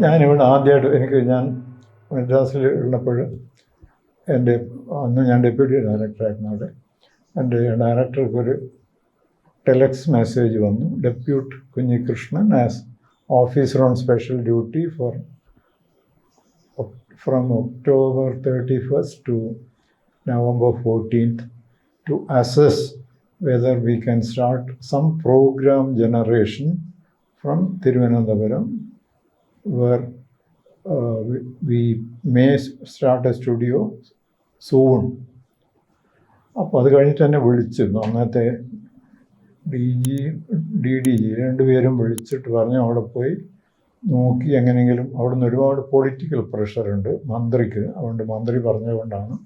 ഞാനിവിടെ ആദ്യമായിട്ട് എനിക്ക് ഞാൻ മദ്രാസിൽ ഉള്ളപ്പോൾ എന്റെ അന്ന് ഞാൻ ഡെപ്യൂട്ടി ഡയറക്ടറായിരുന്നു അവിടെ. എന്റെ ഡയറക്ടർക്ക് ഒരു ടെലക്സ് മെസ്സേജ് വന്നു deputed Kunhikrishnan as officer on special duty for from October thirty first to November fourteenth to assess whether we can start some program generation from Thiruvananthapuram where uh, we, we may start a studio soon. അപ്പോൾ അത് കഴിഞ്ഞിട്ട് തന്നെ വിളിച്ചിരുന്നു. അന്നത്തെ D G D D G രണ്ടുപേരും വിളിച്ചിട്ട് പറഞ്ഞ് അവിടെ പോയി നോക്കി എങ്ങനെയെങ്കിലും അവിടുന്ന് ഒരുപാട് പൊളിറ്റിക്കൽ പ്രഷറുണ്ട് മന്ത്രിക്ക്. അതുകൊണ്ട് മന്ത്രി പറഞ്ഞതുകൊണ്ടാണ്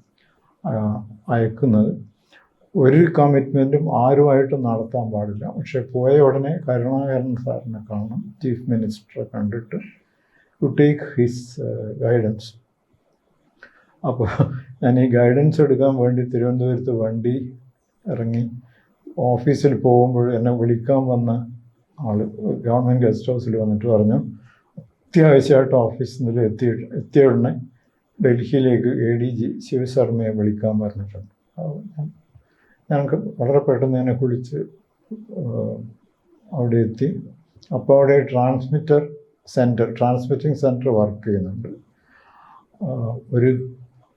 അയക്കുന്നത്. ഒരു കമ്മിറ്റ്മെന്റും ആരുമായിട്ടും നടത്താൻ പാടില്ല. പക്ഷേ പോയ ഉടനെ കരുണാകരൻ സാറിനെ കാണണം ചീഫ് മിനിസ്റ്ററെ കണ്ടിട്ട് ടു ടേക്ക് ഹിസ് ഗൈഡൻസ് അപ്പോൾ ഞാൻ ഈ ഗൈഡൻസ് എടുക്കാൻ വേണ്ടി തിരുവനന്തപുരത്ത് വണ്ടി ഇറങ്ങി ഓഫീസിൽ പോകുമ്പോൾ എന്നെ വിളിക്കാൻ വന്ന ആൾ ഗവൺമെന്റ് ഗസ്റ്റ് ഹൗസിൽ വന്നിട്ട് പറഞ്ഞു അത്യാവശ്യമായിട്ട് ഓഫീസിൽ നിന്ന് എത്തി എത്തിയ ഉടനെ ഡൽഹിയിലേക്ക് എ ഡി ജി ശിവശർമ്മയെ വിളിക്കാൻ പറഞ്ഞിട്ടുണ്ട്. ഞങ്ങൾക്ക് വളരെ പെട്ടെന്ന് തന്നെ കുളിച്ച് അവിടെ എത്തി. അപ്പോൾ അവിടെ transmitter centre transmitting centre work ചെയ്യുന്നുണ്ട്. ഒരു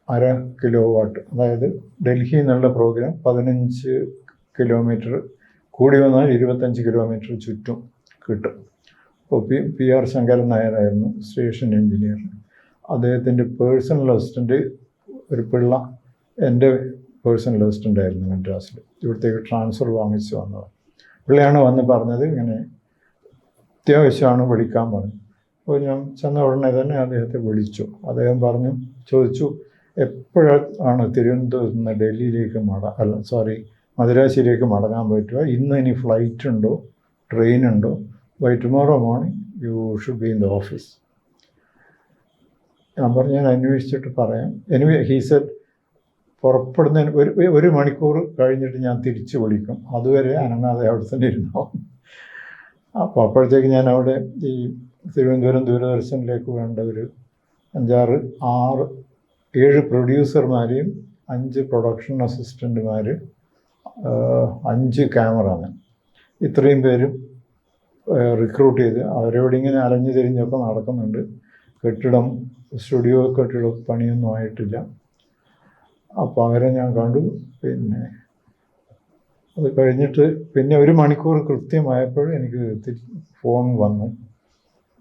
അര കിലോ വാട്ട് അതായത് ഡൽഹിയിൽ നിന്നുള്ള പ്രോഗ്രാം പതിനഞ്ച് കിലോമീറ്റർ കൂടി വന്നാൽ ഇരുപത്തഞ്ച് കിലോമീറ്റർ ചുറ്റും കിട്ടും. അപ്പോൾ പി പി ആർ ശങ്കരൻ നായരായിരുന്നു സ്റ്റേഷൻ എഞ്ചിനീയർ. അദ്ദേഹത്തിന്റെ പേഴ്സണൽ അസിസ്റ്റന്റ് ഒരു പിള്ള എന്റെ പേഴ്സണൽ അസിസ്റ്റന്റ് ആയിരുന്നു മദ്രാസിൽ. ഇവിടത്തേക്ക് ട്രാൻസ്ഫർ വാങ്ങിച്ച് വന്നത് പിള്ളയാണ് വന്ന് പറഞ്ഞത് ഇങ്ങനെ അത്യാവശ്യമാണ് വിളിക്കാൻ പറഞ്ഞു. അപ്പോൾ ഞാൻ ചെന്ന ഉടനെ തന്നെ അദ്ദേഹത്തെ വിളിച്ചു. അദ്ദേഹം പറഞ്ഞു ചോദിച്ചു എപ്പോഴാണ് തിരുവനന്തപുരത്ത് നിന്ന് ഡൽഹിയിലേക്ക് മട അല്ല സോറി മദുരാശിയിലേക്ക് മടങ്ങാൻ പറ്റുക? ഇന്ന് ഇനി ഫ്ലൈറ്റ് ഉണ്ടോ? ട്രെയിൻ ഉണ്ടോ? By tomorrow morning you should be in the office ഞാൻ പറഞ്ഞു ഞാൻ അന്വേഷിച്ചിട്ട് പറയാം. എനിവേ ഹീ സെഡ് പുറപ്പെടുന്നതിന് ഒരു ഒരു മണിക്കൂർ കഴിഞ്ഞിട്ട് ഞാൻ തിരിച്ചു വിളിക്കും. അതുവരെ അനങ്ങാതെ അവിടെ തന്നെ ഇരുന്നോ അപ്പോൾ അപ്പോഴത്തേക്ക് ഞാൻ അവിടെ ഈ തിരുവനന്തപുരം ദൂരദർശനിലേക്ക് വേണ്ട ഒരു അഞ്ചാറ് ആറ് ഏഴ് പ്രൊഡ്യൂസർമാരെയും അഞ്ച് പ്രൊഡക്ഷൻ അസിസ്റ്റന്റുമാർ അഞ്ച് ക്യാമറമാൻ. ഇത്രയും പേരും റിക്രൂട്ട് ചെയ്ത് അവരോട് ഇങ്ങനെ അലഞ്ഞു തിരിഞ്ഞൊക്കെ നടക്കുന്നുണ്ട്. കെട്ടിടം സ്റ്റുഡിയോ കെട്ടിടം പണിയൊന്നും ആയിട്ടില്ല. അപ്പോൾ അവരെ ഞാൻ കണ്ടു. പിന്നെ അത് കഴിഞ്ഞിട്ട് പിന്നെ ഒരു മണിക്കൂർ കൃത്യമായപ്പോൾ എനിക്ക് ഫോൺ വന്നു.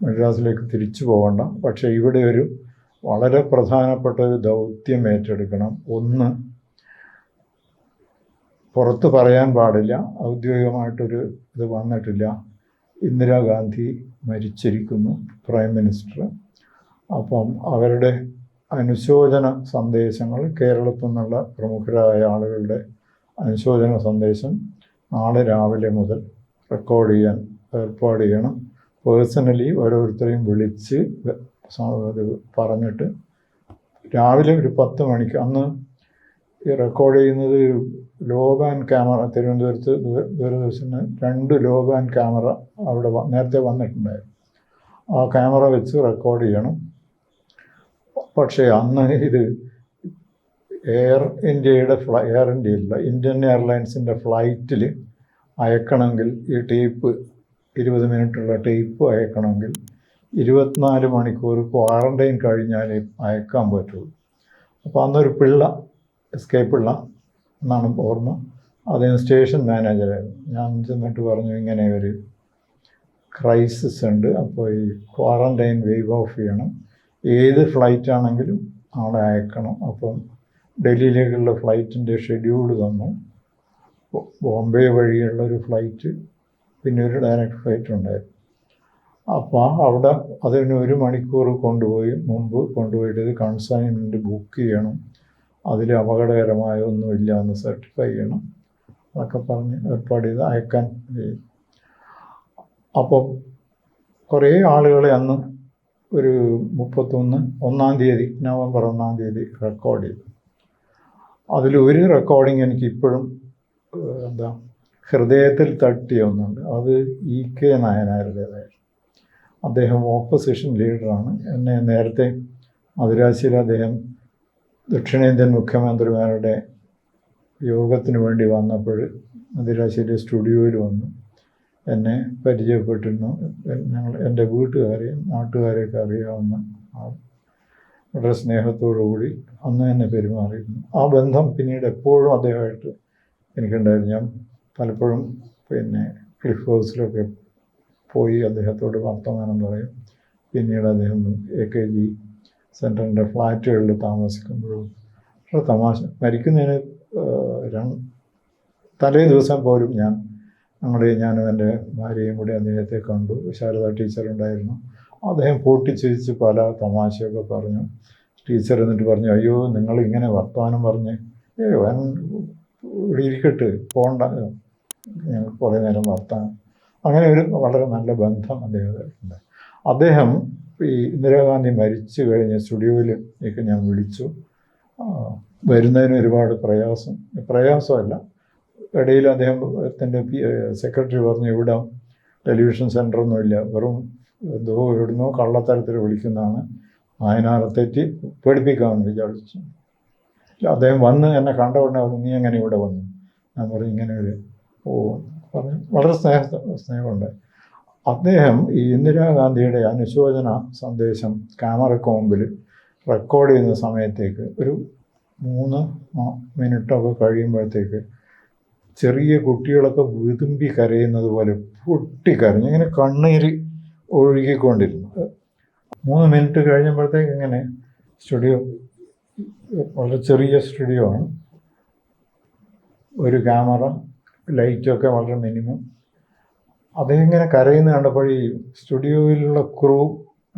മദ്രാസിലേക്ക് തിരിച്ചു പോകണ്ട. പക്ഷേ ഇവിടെ ഒരു വളരെ പ്രധാനപ്പെട്ട ഒരു ദൗത്യം ഏറ്റെടുക്കണം. ഒന്ന് പുറത്ത് പറയാൻ പാടില്ല. ഔദ്യോഗികമായിട്ടൊരു ഇത് വന്നിട്ടില്ല. Indira Gandhi മരിച്ചിരിക്കുന്നു prime minister. അപ്പം അവരുടെ അനുശോചന സന്ദേശങ്ങൾ കേരളത്തിൽ നിന്നുള്ള പ്രമുഖരായ ആളുകളുടെ അനുശോചന സന്ദേശം നാളെ രാവിലെ മുതൽ റെക്കോർഡ് ചെയ്യാൻ ഏർപ്പാട് ചെയ്യണം. പേഴ്സണലി ഓരോരുത്തരെയും വിളിച്ച് ഇത് പറഞ്ഞിട്ട് രാവിലെ ഒരു പത്ത് മണിക്ക് അന്ന് ഈ റെക്കോർഡ് ചെയ്യുന്നത് ലോ ബാൻഡ് ക്യാമറ തിരുവനന്തപുരത്ത് ദൂരദർശന് രണ്ട് ലോ ബാൻഡ് ക്യാമറ അവിടെ നേരത്തെ വന്നിട്ടുണ്ടായിരുന്നു. ആ ക്യാമറ വെച്ച് റെക്കോർഡ് ചെയ്യണം. പക്ഷേ അന്ന് ഇത് എയർ ഇന്ത്യയുടെ ഫ്ലൈ എയർ ഇന്ത്യയിലുള്ള ഇന്ത്യൻ എയർലൈൻസിന്റെ ഫ്ലൈറ്റിൽ അയക്കണമെങ്കിൽ ഈ ടേപ്പ് ഇരുപത് മിനിറ്റുള്ള ടേപ്പ് അയക്കണമെങ്കിൽ ഇരുപത്തിനാല് മണിക്കൂർ ക്വാറന്റൈൻ കഴിഞ്ഞാലേ അയക്കാൻ പറ്റുള്ളൂ. അപ്പോൾ അന്നൊരു പിള്ള എസ് പിള്ള എന്നാണ് ഓർമ്മ. അദ്ദേഹം സ്റ്റേഷൻ മാനേജറായിരുന്നു ഞാൻ ചെന്നിട്ട് പറഞ്ഞു ഇങ്ങനെ ഒരു ക്രൈസിസ് ഉണ്ട്. അപ്പോൾ ഈ ക്വാറന്റൈൻ വേവ് ഓഫ് ചെയ്യണം. ഏത് ഫ്ലൈറ്റ് ആണെങ്കിലും ആളെ അയക്കണം. അപ്പം ഡൽഹിയിലേക്കുള്ള ഫ്ലൈറ്റിന്റെ ഷെഡ്യൂൾ തന്നു. ബോംബെ വഴിയുള്ള ഒരു ഫ്ലൈറ്റ് പിന്നെ ഒരു ഡയറക്റ്റ് ഫ്ലൈറ്റ് ഉണ്ടായിരുന്നു. അപ്പോൾ അവിടെ അതിന് ഒരു മണിക്കൂർ കൊണ്ടുപോയി മുമ്പ് കൊണ്ടുപോയിട്ട് കൺസൈൻമെന്റ് ബുക്ക് ചെയ്യണം. അതിൽ അപകടകരമായ ഒന്നുമില്ല എന്ന് സർട്ടിഫൈ ചെയ്യണം അതൊക്കെ പറഞ്ഞ് ഏർപ്പാട് ചെയ്ത് അയക്കാൻ ചെയ്യും അപ്പം കുറേ ആളുകളെ അന്ന് ഒരു മുപ്പത്തൊന്ന് ഒന്നാം തീയതി നവംബർ ഒന്നാം തീയതി റെക്കോർഡ് ചെയ്തു. അതിൽ ഒരു റെക്കോർഡിങ് എനിക്ക് ഇപ്പോഴും എന്താ ഹൃദയത്തിൽ തട്ടിയ ഒന്നുണ്ട് അത് ഇ കെ നായനാരുടേതായിരുന്നു അദ്ദേഹം ഓപ്പോസിഷൻ ലീഡറാണ് എന്നെ നേരത്തെ മദുരാശിയിൽ അദ്ദേഹം ദക്ഷിണേന്ത്യൻ മുഖ്യമന്ത്രിമാരുടെ യോഗത്തിന് വേണ്ടി വന്നപ്പോൾ മദുരാശിയിലെ സ്റ്റുഡിയോയിൽ വന്നു. എന്നെ പരിചയപ്പെട്ടിരുന്നു. ഞങ്ങൾ എന്റെ വീട്ടുകാരെയും നാട്ടുകാരെയൊക്കെ അറിയാവുന്ന ആൾ. വളരെ സ്നേഹത്തോടു കൂടി അന്ന് തന്നെ പെരുമാറിയിരുന്നു. ആ ബന്ധം പിന്നീട് എപ്പോഴും അദ്ദേഹമായിട്ട് എനിക്കുണ്ടായിരുന്നു. ഞാൻ പലപ്പോഴും പിന്നെ ക്ലിഫ് ഹൗസിലൊക്കെ പോയി അദ്ദേഹത്തോട് വർത്തമാനം പറയും. പിന്നീട് അദ്ദേഹം എ കെ ജി സെന്ററിന്റെ ഫ്ലാറ്റുകളിൽ താമസിക്കുമ്പോഴും വളരെ തമാശ. മരിക്കുന്നതിന് തലേ ദിവസം പോലും ഞാൻ ഞങ്ങളുടെ ഞാനും എന്റെ ഭാര്യയും കൂടി അദ്ദേഹത്തെ കണ്ടു. ശാരദ ടീച്ചർ ഉണ്ടായിരുന്നു അദ്ദേഹം പൊട്ടിച്ചിരിച്ച് പല തമാശയൊക്കെ പറഞ്ഞു. ടീച്ചർ എന്നിട്ട് പറഞ്ഞു അയ്യോ നിങ്ങൾ ഇങ്ങനെ വർത്തമാനം പറഞ്ഞ് ഏ വൻ ഇവിടെ ഇരിക്കട്ടെ പോണ്ട. ഞങ്ങൾ കുറേ നേരം വർത്താനം. അങ്ങനെ ഒരു വളരെ നല്ല ബന്ധം അദ്ദേഹത്തിനുണ്ട് അദ്ദേഹം ഈ ഇന്ദിരാഗാന്ധി മരിച്ചു കഴിഞ്ഞ് സ്റ്റുഡിയോയിൽ ഒക്കെ ഞാൻ വിളിച്ചു. വരുന്നതിന് ഒരുപാട് പ്രയാസം പ്രയാസമല്ല. ഇടയിൽ അദ്ദേഹത്തിന്റെ സെക്രട്ടറി പറഞ്ഞു ഇവിടെ ടെലിവിഷൻ സെന്ററൊന്നുമില്ല. വെറും എന്തോ എവിടുന്നോ കള്ളത്തരത്തിൽ വിളിക്കുന്നതാണ്. നായനാറെ തെറ്റി പേടിപ്പിക്കാമെന്ന് വിചാരിച്ചു. അദ്ദേഹം വന്ന് എന്നെ കണ്ട ഉടനെ നീ എങ്ങനെ ഇവിടെ വന്നു? ഞാൻ പറഞ്ഞു ഇങ്ങനെ ഒരു ഓ പറഞ്ഞു. വളരെ സ്നേഹ സ്നേഹമുണ്ട്. അദ്ദേഹം ഈ ഇന്ദിരാഗാന്ധിയുടെ അനുശോചന സന്ദേശം ക്യാമറയ്ക്ക് മുമ്പിൽ റെക്കോർഡ് ചെയ്യുന്ന സമയത്തേക്ക് ഒരു മൂന്ന് മിനിറ്റൊക്കെ കഴിയുമ്പോഴത്തേക്ക് ചെറിയ കുട്ടികളൊക്കെ വിതുമ്പി കരയുന്നത് പോലെ പൊട്ടിക്കരഞ്ഞ്. ഇങ്ങനെ കണ്ണീര് ഒഴുകിക്കൊണ്ടിരുന്നു. മൂന്ന് മിനിറ്റ് കഴിഞ്ഞപ്പോഴത്തേക്ക് ഇങ്ങനെ സ്റ്റുഡിയോ വളരെ ചെറിയ സ്റ്റുഡിയോ ആണ്. ഒരു ക്യാമറ ലൈറ്റൊക്കെ വളരെ മിനിമം. അദ്ദേഹം ഇങ്ങനെ കരയുന്ന കണ്ടപ്പോൾ ഈ സ്റ്റുഡിയോയിലുള്ള ക്രൂ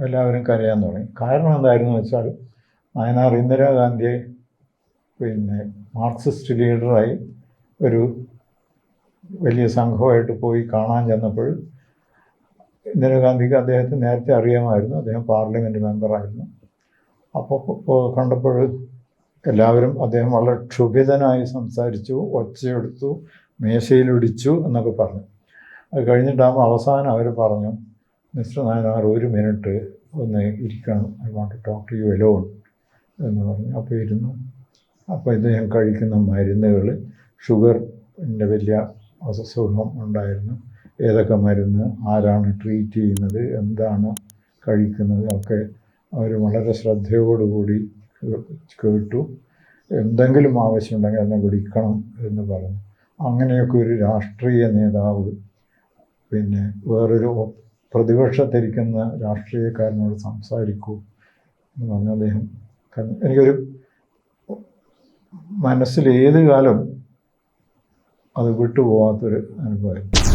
എല്ലാവരും കരയാൻ തുടങ്ങി. കാരണം എന്തായിരുന്നു വെച്ചാൽ നയനാർ ഇന്ദിരാഗാന്ധിയെ പിന്നെ മാർക്സിസ്റ്റ് ലീഡറായി ഒരു വലിയ സംഘമായിട്ട് പോയി കാണാൻ ചെന്നപ്പോൾ ഇന്ദിരാഗാന്ധിക്ക് അദ്ദേഹത്തെ നേരത്തെ അറിയാമായിരുന്നു. അദ്ദേഹം പാർലമെന്റ് മെമ്പറായിരുന്നു അപ്പോൾ കണ്ടപ്പോൾ എല്ലാവരും അദ്ദേഹം വളരെ ക്ഷുഭിതനായി സംസാരിച്ചു ഒച്ചയെടുത്തു മേശയിലിടിച്ചു എന്നൊക്കെ പറഞ്ഞു. അത് കഴിഞ്ഞിട്ടാകുമ്പോൾ അവസാനം അവർ പറഞ്ഞു മിസ്റ്റർ നായനാർ ഒരു മിനിറ്റ് ഒന്ന് ഇരിക്കണം. I want to talk to you alone എന്ന് പറഞ്ഞു. അപ്പോൾ ഇരുന്നു. അപ്പോൾ ഇദ്ദേഹം കഴിക്കുന്ന മരുന്നുകൾ ഷുഗറിന്റെ വലിയ അസുഖം ഉണ്ടായിരുന്നു. ഏതൊക്കെ ആരാണ് ട്രീറ്റ് ചെയ്യുന്നത് എന്താണ് കഴിക്കുന്നത് ഒക്കെ അവർ വളരെ ശ്രദ്ധയോടുകൂടി കേട്ടു. എന്തെങ്കിലും ആവശ്യമുണ്ടെങ്കിൽ എന്നെ വിളിക്കണം എന്ന് പറഞ്ഞു. അങ്ങനെയൊക്കെ ഒരു രാഷ്ട്രീയ നേതാവ് പിന്നെ വേറൊരു പ്രതിപക്ഷത്തിരിക്കുന്ന രാഷ്ട്രീയക്കാരനോട് സംസാരിക്കൂ എന്ന് പറഞ്ഞ അദ്ദേഹം. എനിക്കൊരു മനസ്സിൽ ഏത് കാലം അത് വിട്ടുപോകാത്തൊരു അനുഭവം